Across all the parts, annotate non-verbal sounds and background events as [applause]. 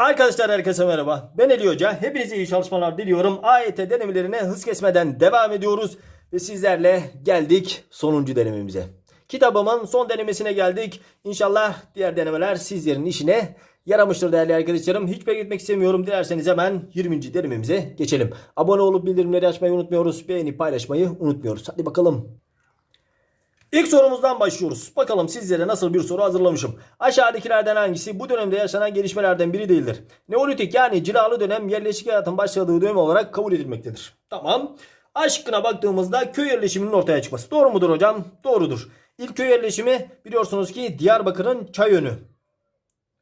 Arkadaşlar herkese merhaba. Ben Ali Hoca. Hepinize iyi çalışmalar diliyorum. AYT denemelerine hız kesmeden devam ediyoruz. Ve sizlerle geldik sonuncu denememize. Kitabımın son denemesine geldik. İnşallah diğer denemeler sizlerin işine yaramıştır değerli arkadaşlarım. Hiç bekletmek istemiyorum. Dilerseniz hemen 20. denememize geçelim. Abone olup bildirimleri açmayı unutmuyoruz. Beğenip paylaşmayı unutmuyoruz. Hadi bakalım. İlk sorumuzdan başlıyoruz. Bakalım sizlere nasıl bir soru hazırlamışım. Aşağıdakilerden hangisi bu dönemde yaşanan gelişmelerden biri değildir? Neolitik yani cilalı dönem yerleşik hayatın başladığı dönem olarak kabul edilmektedir. Tamam. Aşkına baktığımızda köy yerleşiminin ortaya çıkması. Doğru mudur hocam? Doğrudur. İlk köy yerleşimi biliyorsunuz ki Diyarbakır'ın Çayönü.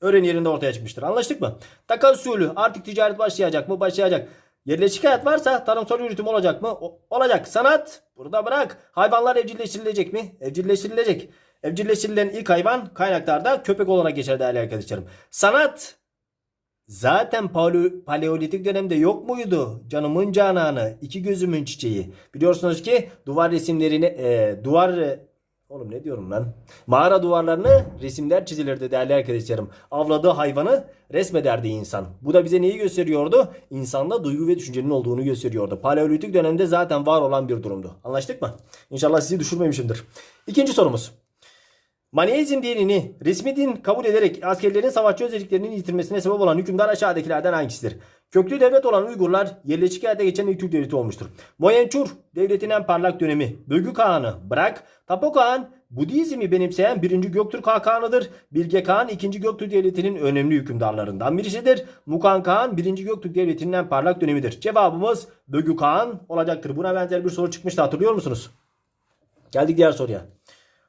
Öğren yerinde ortaya çıkmıştır. Anlaştık mı? Takas usulü artık ticaret başlayacak mı? Başlayacak. Yerleşik hayat varsa tarımsal üretim olacak mı? O- olacak. Sanat burada bırak. Hayvanlar evcilleştirilecek mi? Evcilleştirilecek. Evcilleştirilen ilk hayvan kaynaklarda köpek olarak geçer değerli arkadaşlarım. Sanat zaten paleo- paleolitik dönemde yok muydu? Canımın cananı, iki gözümün çiçeği. Biliyorsunuz ki duvar resimlerini, e, duvar Oğlum ne diyorum lan? Mağara duvarlarını resimler çizilirdi değerli arkadaşlarım. Avladığı hayvanı resmederdi insan. Bu da bize neyi gösteriyordu? İnsanda duygu ve düşüncenin olduğunu gösteriyordu. Paleolitik dönemde zaten var olan bir durumdu. Anlaştık mı? İnşallah sizi düşürmemişimdir. İkinci sorumuz. Maneizm dinini resmi din kabul ederek askerlerin savaşçı özelliklerinin yitirmesine sebep olan hükümdar aşağıdakilerden hangisidir? Köklü devlet olan Uygurlar yerleşik hayata geçen ilk Türk devleti olmuştur. Moyençur devletin en parlak dönemi. Bölgü Kağan'ı bırak. Tapo Kağan Budizmi benimseyen 1. Göktürk Hakanı'dır. Bilge Kağan 2. Göktürk Devleti'nin önemli hükümdarlarından birisidir. Mukan Kağan 1. Göktürk Devleti'nin en parlak dönemidir. Cevabımız Bölgü Kağan olacaktır. Buna benzer bir soru çıkmıştı hatırlıyor musunuz? Geldik diğer soruya.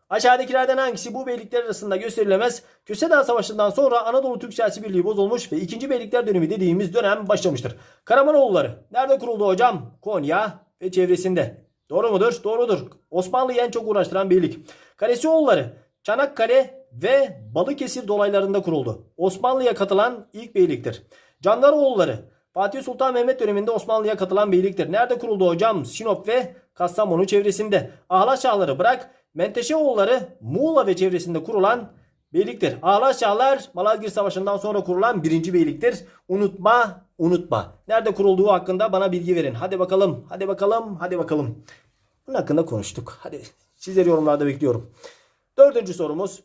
Aşağıdakilerden hangisi bu beylikler arasında gösterilemez? Köse Savaşı'ndan sonra Anadolu Türk Siyasi Birliği bozulmuş ve 2. Beylikler dönemi dediğimiz dönem başlamıştır. Karamanoğulları nerede kuruldu hocam? Konya ve çevresinde. Doğru mudur? Doğrudur. Osmanlı'yı en çok uğraştıran beylik. Kalesioğulları Çanakkale ve Balıkesir dolaylarında kuruldu. Osmanlı'ya katılan ilk beyliktir. Candaroğulları Fatih Sultan Mehmet döneminde Osmanlı'ya katılan beyliktir. Nerede kuruldu hocam? Sinop ve Kastamonu çevresinde. Ahlat Şahları bırak. Menteşeoğulları Muğla ve çevresinde kurulan beyliktir. Ahlat Şahlar Malazgirt Savaşı'ndan sonra kurulan birinci beyliktir. Unutma, unutma. Nerede kurulduğu hakkında bana bilgi verin. Hadi bakalım, hadi bakalım, hadi bakalım. Bunun hakkında konuştuk. Hadi sizleri yorumlarda bekliyorum. Dördüncü sorumuz.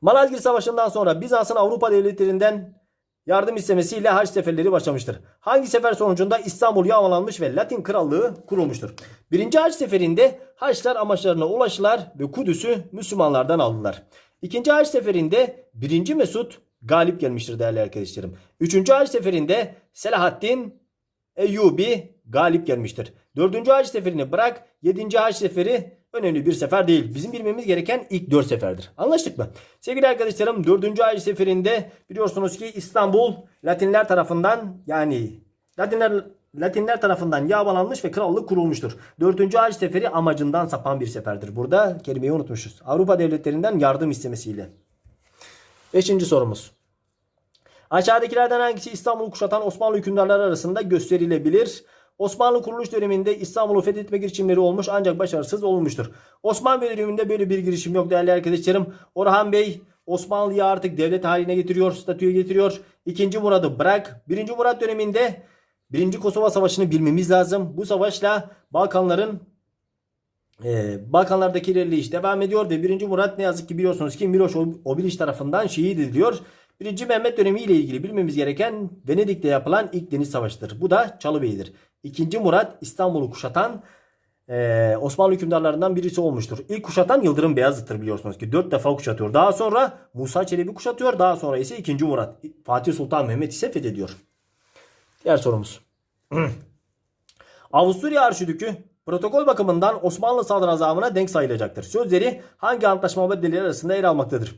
Malazgirt Savaşı'ndan sonra Bizans'ın Avrupa devletlerinden yardım istemesiyle haç seferleri başlamıştır. Hangi sefer sonucunda İstanbul yağmalanmış ve Latin Krallığı kurulmuştur? Birinci haç seferinde Haçlar amaçlarına ulaştılar ve Kudüs'ü Müslümanlardan aldılar. İkinci haç seferinde 1. Mesut galip gelmiştir değerli arkadaşlarım. Üçüncü haç seferinde Selahaddin Eyyubi galip gelmiştir. Dördüncü haç seferini bırak. Yedinci haç seferi önemli bir sefer değil. Bizim bilmemiz gereken ilk dört seferdir. Anlaştık mı? Sevgili arkadaşlarım dördüncü haç seferinde biliyorsunuz ki İstanbul Latinler tarafından yani Latinler Latinler tarafından yağmalanmış ve krallık kurulmuştur. Dördüncü haç seferi amacından sapan bir seferdir. Burada kelimeyi unutmuşuz. Avrupa devletlerinden yardım istemesiyle. Beşinci sorumuz. Aşağıdakilerden hangisi İstanbul'u kuşatan Osmanlı hükümdarları arasında gösterilebilir? Osmanlı kuruluş döneminde İstanbul'u fethetme girişimleri olmuş ancak başarısız olmuştur. Osmanlı döneminde böyle bir girişim yok değerli arkadaşlarım. Orhan Bey Osmanlı'yı artık devlet haline getiriyor, statüye getiriyor. İkinci Murad'ı bırak. Birinci Murad döneminde Birinci Kosova Savaşı'nı bilmemiz lazım. Bu savaşla Balkanların ee, Balkanlardaki ilerleyiş devam ediyor ve 1. Murat ne yazık ki biliyorsunuz ki Miloš Obilić tarafından şehit ediliyor. 1. Mehmet dönemi ile ilgili bilmemiz gereken Venedik'te yapılan ilk deniz savaşıdır. Bu da Çalıbeyli'dir. 2. Murat İstanbul'u kuşatan ee, Osmanlı hükümdarlarından birisi olmuştur. İlk kuşatan Yıldırım Beyazıt'tır biliyorsunuz ki 4 defa kuşatıyor. Daha sonra Musa Çelebi kuşatıyor. Daha sonra ise 2. Murat Fatih Sultan Mehmet ise fethediyor. Diğer sorumuz. [clears throat] Avusturya Arşidükü protokol bakımından Osmanlı sadrazamına denk sayılacaktır. Sözleri hangi antlaşma maddeleri arasında yer almaktadır?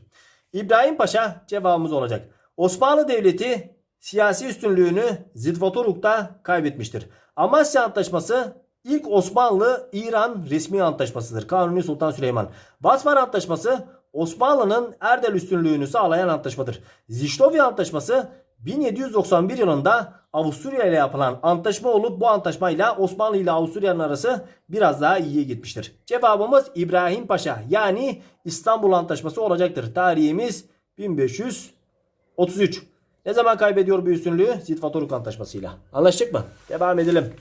İbrahim Paşa cevabımız olacak. Osmanlı Devleti siyasi üstünlüğünü Zidvatoruk'ta kaybetmiştir. Amasya Antlaşması ilk Osmanlı-İran resmi antlaşmasıdır. Kanuni Sultan Süleyman. Basman Antlaşması Osmanlı'nın Erdel üstünlüğünü sağlayan antlaşmadır. Ziştovya Antlaşması 1791 yılında Avusturya ile yapılan antlaşma olup bu antlaşmayla Osmanlı ile Avusturya'nın arası biraz daha iyiye gitmiştir. Cevabımız İbrahim Paşa yani İstanbul Antlaşması olacaktır. Tarihimiz 1533. Ne zaman kaybediyor bu üstünlüğü? Zitvatoruk Antlaşması'yla. Anlaştık mı? Devam edelim.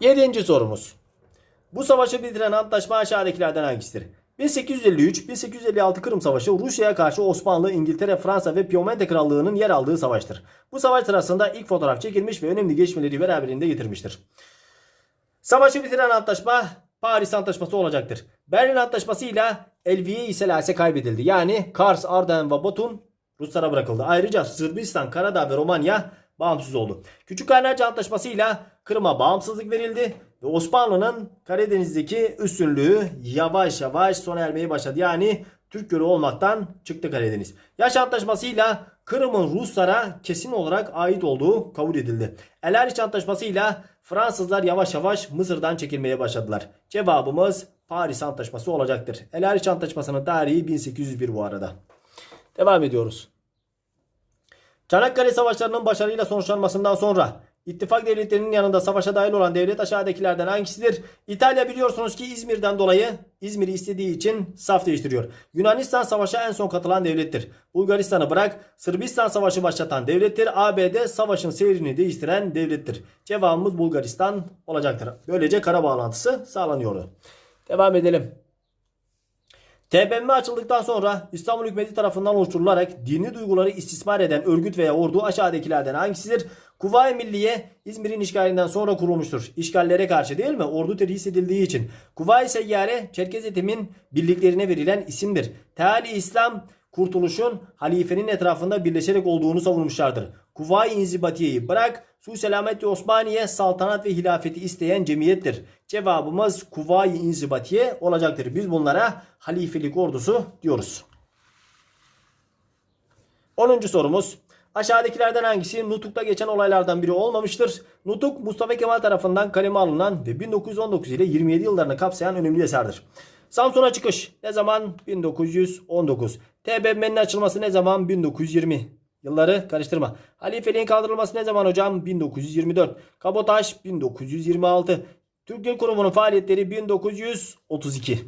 Yedinci sorumuz. Bu savaşı bitiren antlaşma aşağıdakilerden hangisidir? 1853-1856 Kırım Savaşı Rusya'ya karşı Osmanlı, İngiltere, Fransa ve Piemonte Krallığı'nın yer aldığı savaştır. Bu savaş sırasında ilk fotoğraf çekilmiş ve önemli gelişmeleri beraberinde getirmiştir. Savaşı bitiren antlaşma Paris Antlaşması olacaktır. Berlin Antlaşması ile Elviye-i Selase kaybedildi. Yani Kars, Ardahan ve Batum Ruslara bırakıldı. Ayrıca Sırbistan, Karadağ ve Romanya bağımsız oldu. Küçük Kaynarca Antlaşması ile Kırım'a bağımsızlık verildi ve Osmanlı'nın Karadeniz'deki üstünlüğü yavaş yavaş sona ermeye başladı. Yani Türk Gölü olmaktan çıktı Karadeniz. Yaş Antlaşması'yla Kırım'ın Ruslara kesin olarak ait olduğu kabul edildi. El Haliç Antlaşması'yla Fransızlar yavaş yavaş Mısır'dan çekilmeye başladılar. Cevabımız Paris Antlaşması olacaktır. El Haliç Antlaşması'nın tarihi 1801 bu arada. Devam ediyoruz. Çanakkale Savaşları'nın başarıyla sonuçlanmasından sonra İttifak devletlerinin yanında savaşa dahil olan devlet aşağıdakilerden hangisidir? İtalya biliyorsunuz ki İzmir'den dolayı İzmir'i istediği için saf değiştiriyor. Yunanistan savaşa en son katılan devlettir. Bulgaristan'ı bırak Sırbistan savaşı başlatan devlettir. ABD savaşın seyrini değiştiren devlettir. Cevabımız Bulgaristan olacaktır. Böylece kara bağlantısı sağlanıyordu. Devam edelim. TBMM açıldıktan sonra İstanbul hükümeti tarafından oluşturularak dini duyguları istismar eden örgüt veya ordu aşağıdakilerden hangisidir? Kuvayi Milliye İzmir'in işgalinden sonra kurulmuştur. İşgallere karşı değil mi? Ordu terhis edildiği için. Kuvayi Seyyare Çerkez Etim'in birliklerine verilen isimdir. Teali İslam kurtuluşun halifenin etrafında birleşerek olduğunu savunmuşlardır. Kuvayi İnzibatiye'yi bırak Su Selamet Osmaniye saltanat ve hilafeti isteyen cemiyettir. Cevabımız Kuvayi İnzibatiye olacaktır. Biz bunlara halifelik ordusu diyoruz. 10. sorumuz. Aşağıdakilerden hangisi Nutuk'ta geçen olaylardan biri olmamıştır? Nutuk Mustafa Kemal tarafından kaleme alınan ve 1919 ile 27 yıllarını kapsayan önemli eserdir. Samsun'a çıkış ne zaman? 1919. TBMM'nin açılması ne zaman? 1920. Yılları karıştırma. Halifeliğin kaldırılması ne zaman hocam? 1924. Kabotaj 1926. Türk Dil Kurumu'nun faaliyetleri 1932.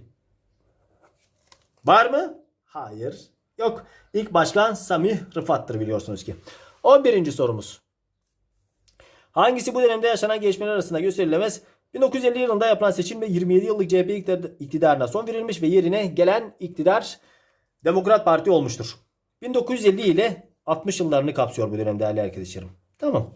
Var mı? Hayır. Yok. İlk başkan Samih Rıfat'tır biliyorsunuz ki. 11. sorumuz. Hangisi bu dönemde yaşanan gelişmeler arasında gösterilemez? 1950 yılında yapılan seçim ve 27 yıllık CHP iktidarına son verilmiş ve yerine gelen iktidar Demokrat Parti olmuştur. 1950 ile 60 yıllarını kapsıyor bu dönem değerli arkadaşlarım. Tamam.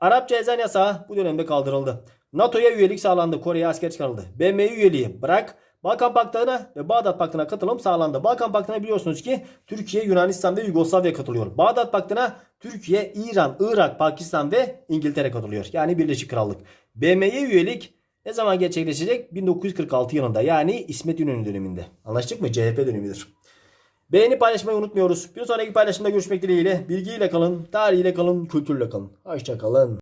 Arapça ezan yasağı bu dönemde kaldırıldı. NATO'ya üyelik sağlandı. Kore'ye asker çıkarıldı. BM üyeliği bırak. Balkan Paktı'na ve Bağdat Paktı'na katılım sağlandı. Balkan Paktı'na biliyorsunuz ki Türkiye, Yunanistan ve Yugoslavya katılıyor. Bağdat Paktı'na Türkiye, İran, Irak, Pakistan ve İngiltere katılıyor. Yani Birleşik Krallık. BM'ye üyelik ne zaman gerçekleşecek? 1946 yılında yani İsmet İnönü döneminde. Anlaştık mı? CHP dönemidir. Beğeni paylaşmayı unutmuyoruz. Bir sonraki paylaşımda görüşmek dileğiyle. Bilgiyle kalın, tarihiyle kalın, kültürle kalın. Hoşça kalın.